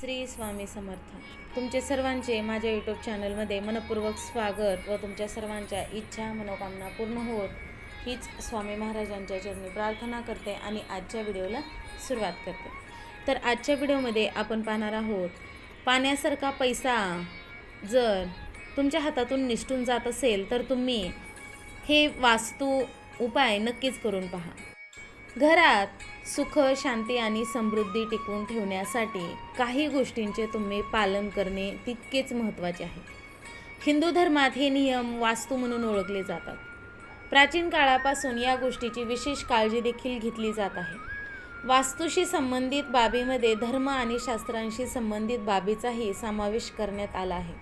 श्री स्वामी समर्थ. तुमचे सर्वांचे माझ्या यूट्यूब चॅनलमध्ये मनपूर्वक स्वागत व तुमच्या सर्वांच्या इच्छा मनोकामना पूर्ण होत हीच स्वामी महाराजांच्या चरणी प्रार्थना करते आणि आजच्या व्हिडिओला सुरुवात करते. तर आजच्या व्हिडिओमध्ये आपण पाहणार आहोत पाण्यासारखा पैसा जर तुमच्या हातातून निष्ठून जात असेल तर तुम्ही हे वास्तू उपाय नक्कीच करून पहा. घरात सुख शांती आणि समृद्धी टिकवून ठेवण्यासाठी काही गोष्टींचे तुम्ही पालन करणे तितकेच महत्त्वाचे आहे. हिंदू धर्मात हे नियम वास्तू म्हणून ओळखले जातात. प्राचीन काळापासून या गोष्टीची विशेष काळजी देखील घेतली जात आहे. वास्तूशी संबंधित बाबीमध्ये धर्म आणि शास्त्रांशी संबंधित बाबीचाही समावेश करण्यात आला आहे.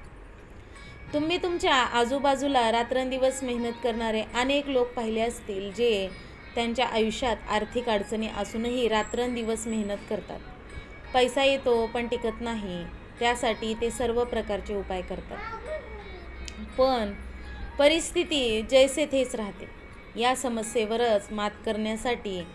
तुम्ही तुमच्या आजूबाजूला रात्रंदिवस मेहनत करणारे अनेक लोक पाहिले असतील जे त्यांच्या आयुष्यात आर्थिक अडचणी असूनही रात्रंदिवस मेहनत करतात. पैसा येतो पण टिकत नाही. त्यासाठी ते सर्व प्रकारचे उपाय करतात. पण परिस्थिती जैसे थेच राहते. या समस्येवरच मात करण्यासाठी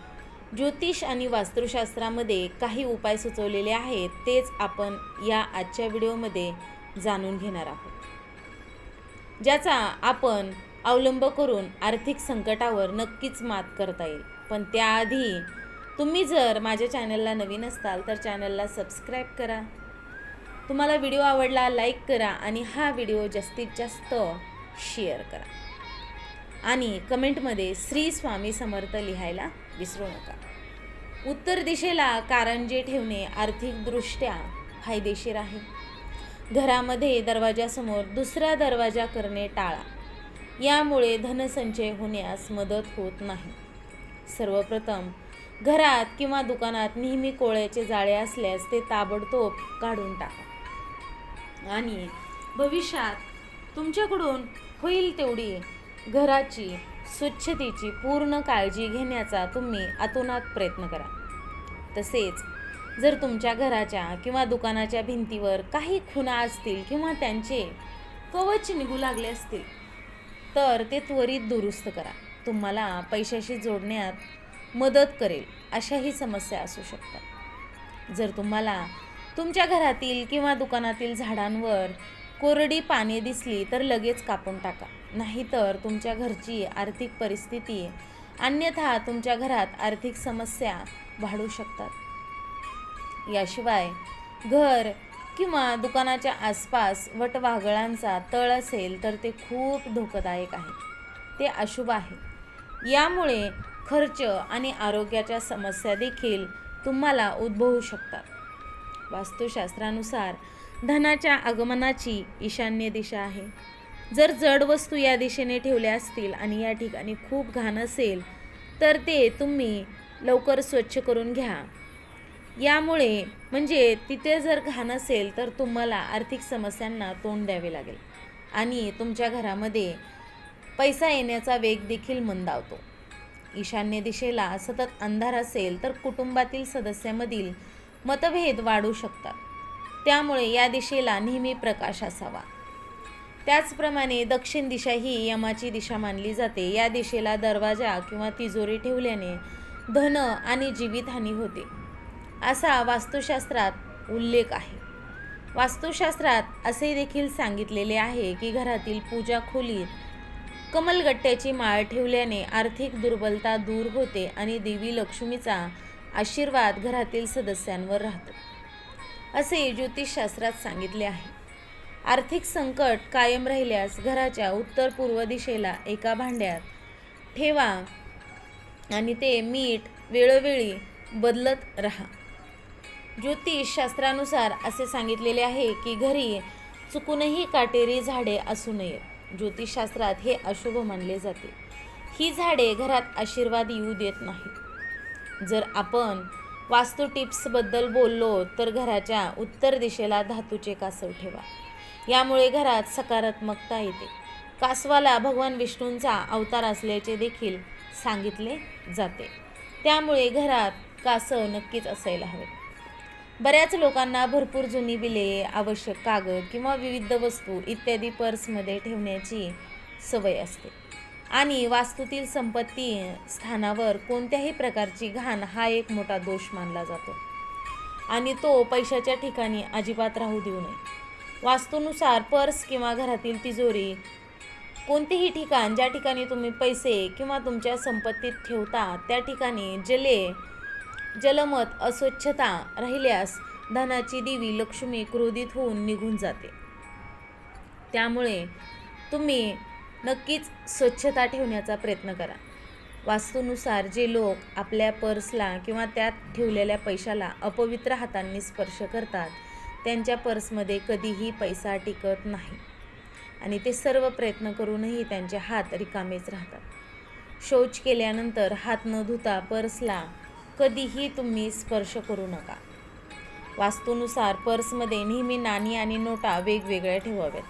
ज्योतिष आणि वास्तुशास्त्रामध्ये काही उपाय सुचवलेले आहेत तेच आपण या आजच्या व्हिडिओमध्ये जाणून घेणार आहोत. ज्याचा आपण अवलंब करून आर्थिक संकटावर नक्कीच मात करता येईल. पण त्याआधी तुम्ही जर माझ्या चॅनलला नवीन असाल तर चॅनलला सबस्क्राईब करा. तुम्हाला व्हिडिओ आवडला लाईक करा आणि हा व्हिडिओ जास्तीत जास्त शेअर करा. आणि कमेंटमध्ये श्री स्वामी समर्थ लिहायला विसरू नका. उत्तर दिशेला कारंजे ठेवणे आर्थिकदृष्ट्या फायदेशीर आहे. घरामध्ये दरवाजासमोर दुसरा दरवाजा करणे टाळा. यामुळे धनसंचय होण्यास मदत होत नाही. सर्वप्रथम घरात किंवा दुकानात नेहमी कोळ्याचे जाळे असल्यास ते ताबडतोब काढून टाका. आणि भविष्यात तुमच्याकडून होईल तेवढी घराची स्वच्छतेची पूर्ण काळजी घेण्याचा तुम्ही आतोनात प्रयत्न करा. तसेच जर तुमच्या घराच्या किंवा दुकानाच्या भिंतीवर काही खुणा असतील किंवा त्यांचे कवच निघू लागले असतील तर ते त्वरित दुरुस्त करा. तुम्हाला पैशाशी जोडण्यात मदत करेल अशाही समस्या असू शकतात. जर तुम्हाला तुमच्या घरातील किंवा दुकानातील झाडांवर कोरडी पाने दिसली तर लगेच कापून टाका. नाहीतर तुमच्या घरची आर्थिक परिस्थिती अन्यथा तुमच्या घरात आर्थिक समस्या वाढू शकतात. याशिवाय घर किंवा दुकानाच्या आसपास वटवाघळांचा तळ असेल तर ते खूप धोकादायक आहे. ते अशुभ आहे. यामुळे खर्च आणि आरोग्याच्या समस्या देखील तुम्हाला उद्भवू शकतात. वास्तुशास्त्रानुसार धनाच्या आगमनाची ईशान्य दिशा आहे. जर जड वस्तू या दिशेने ठेवल्या असतील आणि या ठिकाणी खूप घाण असेल तर ते तुम्ही लवकर स्वच्छ करून घ्या. यामुळे म्हणजे तिथे जर घाण असेल तर तुम्हाला आर्थिक समस्यांना तोंड द्यावे लागेल. आणि तुमच्या घरामध्ये पैसा येण्याचा वेग देखील मंदावतो. ईशान्य दिशेला सतत अंधार असेल तर कुटुंबातील सदस्यामधील मतभेद वाढू शकतात. त्यामुळे या दिशेला नेहमी प्रकाश असावा. त्याचप्रमाणे दक्षिण दिशा ही यमाची दिशा मानली जाते. या दिशेला दरवाजा किंवा तिजोरी ठेवल्याने धन आणि जीवितहानी होते. असा वास्तुशास्त्रात उल्लेख आहे. वास्तुशास्त्रात असे देखील सांगितलेले आहे की घरातील पूजा खोलीत कमलगट्ट्याची माळ ठेवल्याने आर्थिक दुर्बलता दूर होते आणि देवी लक्ष्मीचा आशीर्वाद घरातील सदस्यांवर राहतो. असे ज्योतिषशास्त्रात सांगितले आहे. आर्थिक संकट कायम राहिल्यास घराच्या उत्तर पूर्व दिशेला एका भांड्यात ठेवा आणि ते मीठ वेळोवेळी बदलत राहा. ज्योतिषशास्त्रानुसार असे सांगितलेले आहे की घरी चुकूनही काटेरी झाडे असू नयेत. ज्योतिषशास्त्रात हे अशुभ मानले जाते. ही झाडे घरात आशीर्वाद येऊ देत नाहीत. जर आपण वास्तू टिप्सबद्दल बोललो तर घराच्या उत्तर दिशेला धातूचे कासव ठेवा. यामुळे घरात सकारात्मकता येते. कासवाला भगवान विष्णूंचा अवतार असल्याचे देखील सांगितले जाते. त्यामुळे घरात कासव नक्कीच असायला हवे बऱ्याच लोकांना भरपूर जुनी बिले आवश्यक कागद किंवा विविध वस्तू इत्यादी पर्समध्ये ठेवण्याची सवय असते. आणि वास्तूतील संपत्ती स्थानावर कोणत्याही प्रकारची घाण हा एक मोठा दोष मानला जातो. आणि तो पैशाच्या ठिकाणी अजिबात राहू देऊ नये. वास्तूनुसार पर्स किंवा घरातील तिजोरी कोणतेही ठिकाण ज्या ठिकाणी तुम्ही पैसे किंवा तुमच्या संपत्तीत ठेवता त्या ठिकाणी जले जलमत अस्वच्छता राहिल्यास धनाची देवी लक्ष्मी क्रोधित होऊन निघून जाते. त्यामुळे तुम्ही नक्कीच स्वच्छता ठेवण्याचा प्रयत्न करा. वास्तूनुसार जे लोक आपल्या पर्सला किंवा त्यात ठेवलेल्या पैशाला अपवित्र हातांनी स्पर्श करतात त्यांच्या पर्समध्ये कधीही पैसा टिकत नाही. आणि ते सर्व प्रयत्न करूनही त्यांचे हात रिकामेच राहतात. शौच केल्यानंतर हात न धुता पर्सला कधीही तुम्ही स्पर्श करू नका. वास्तूनुसार पर्समध्ये नेहमी नाणी आणि नोटा वेगवेगळ्या ठेवाव्यात.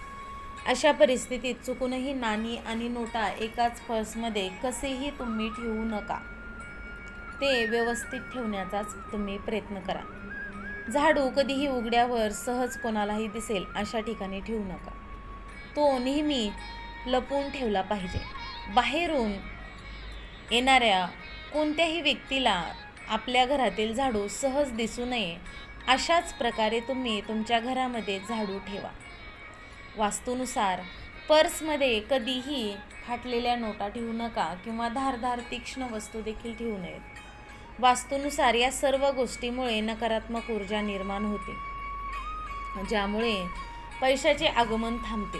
अशा परिस्थितीत चुकूनही नाणी आणि नोटा एकाच पर्समध्ये कसेही तुम्ही ठेवू नका. ते व्यवस्थित ठेवण्याचाच तुम्ही प्रयत्न करा. झाडू कधीही उघड्यावर सहज कोणालाही दिसेल अशा ठिकाणी ठेवू नका. तो नेहमी लपवून ठेवला पाहिजे. बाहेरून येणाऱ्या कोणत्याही व्यक्तीला आपल्या घरातील झाडू सहज दिसू नये. अशाच प्रकारे तुम्ही तुमच्या घरामध्ये झाडू ठेवा. वास्तूनुसार पर्समध्ये कधीही फाटलेल्या नोटा ठेवू नका किंवा धारधार तीक्ष्ण वस्तू देखील ठेवू नयेत. वास्तूनुसार या सर्व गोष्टीमुळे नकारात्मक ऊर्जा निर्माण होते ज्यामुळे पैशाचे आगमन थांबते.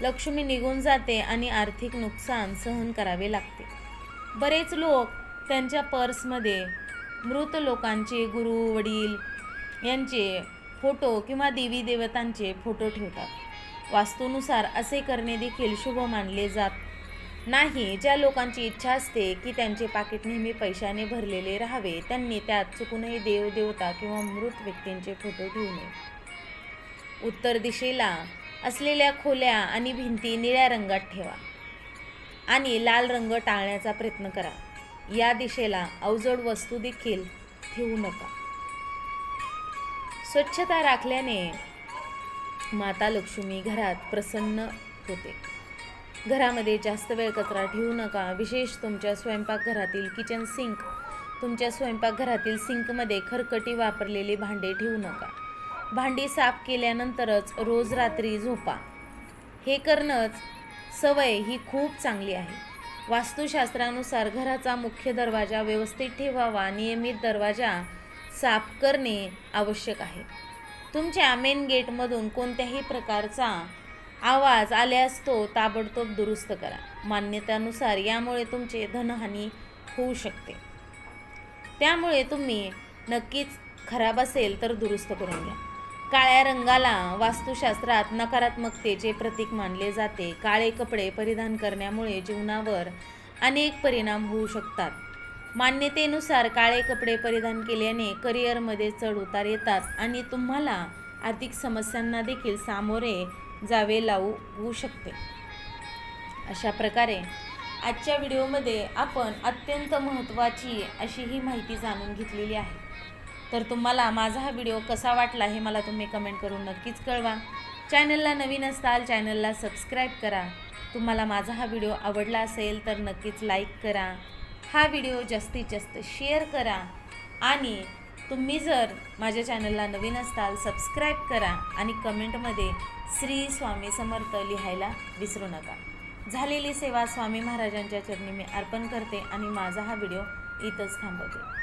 लक्ष्मी निघून जाते आणि आर्थिक नुकसान सहन करावे लागते. बरेच लोक त्यांच्या पर्समध्ये मृत लोकांचे गुरु वडील यांचे फोटो किंवा देवी देवतांचे फोटो ठेवतात. वास्तूनुसार असे करणे देखील शुभ मानले जात नाही. ज्या लोकांची इच्छा असते की त्यांचे पाकिट नेहमी पैशाने भरलेले राहावे त्यांनी त्यात चुकूनही देवदेवता किंवा मृत व्यक्तींचे फोटो ठेवू नये. उत्तर दिशेला असलेल्या खोल्या आणि भिंती निळ्या रंगात ठेवा आणि लाल रंग टाळण्याचा प्रयत्न करा. या दिशेला अवजड वस्तू देखील ठेवू नका. स्वच्छता राखल्याने माता लक्ष्मी घरात प्रसन्न होते. घरामध्ये जास्त वेळ कचरा ठेवू नका. विशेष तुमच्या स्वयंपाकघरातील किचन सिंक तुमच्या स्वयंपाकघरातील सिंकमध्ये खरकटी वापरलेली भांडे ठेवू नका. भांडी साफ केल्यानंतरच रोज रात्री झोपा. हे करणंच सवय ही खूप चांगली आहे. वास्तुशास्त्रानुसार घराचा मुख्य दरवाजा व्यवस्थित ठेवावा नियमित दरवाजा साफ करणे आवश्यक आहे. तुमच्या मेन गेटमधून कोणत्याही प्रकारचा आवाज आल्यास तो ताबडतोब दुरुस्त करा. मान्यतेनुसार यामुळे तुमचे धनहानी होऊ शकते. त्यामुळे तुम्ही नक्कीच खराब असेल तर दुरुस्त करून घ्या. काळ्या रंगाला वास्तुशास्त्रात नकारात्मकतेचे प्रतीक मानले जाते. काळे कपडे परिधान करण्यामुळे जीवनावर अनेक परिणाम होऊ शकतात. मान्यतेनुसार काळे कपडे परिधान केल्याने करिअरमध्ये चढ उतार येतात आणि तुम्हाला आर्थिक समस्यांना देखील सामोरे जावे लावू होऊ शकते. अशा प्रकारे आजच्या व्हिडिओमध्ये आपण अत्यंत महत्त्वाची अशी ही माहिती जाणून घेतलेली आहे. तर तुम्हाला माझा हा व्हिडिओ कसा वाटला हे मला तुम्ही कमेंट करून नक्कीच कळवा. चॅनलला नवीन असताल चॅनलला सबस्क्राईब करा. तुम्हाला माझा हा व्हिडिओ आवडला असेल तर नक्कीच लाईक करा. हा व्हिडिओ जास्तीत जास्त शेअर करा. आणि तुम्ही जर माझ्या चॅनलला नवीन असताल सबस्क्राईब करा आणि कमेंटमध्ये श्री स्वामी समर्थ लिहायला विसरू नका. झालेली सेवा स्वामी महाराजांच्या चरणी मी अर्पण करते आणि माझा हा व्हिडिओ इथंच थांबवते.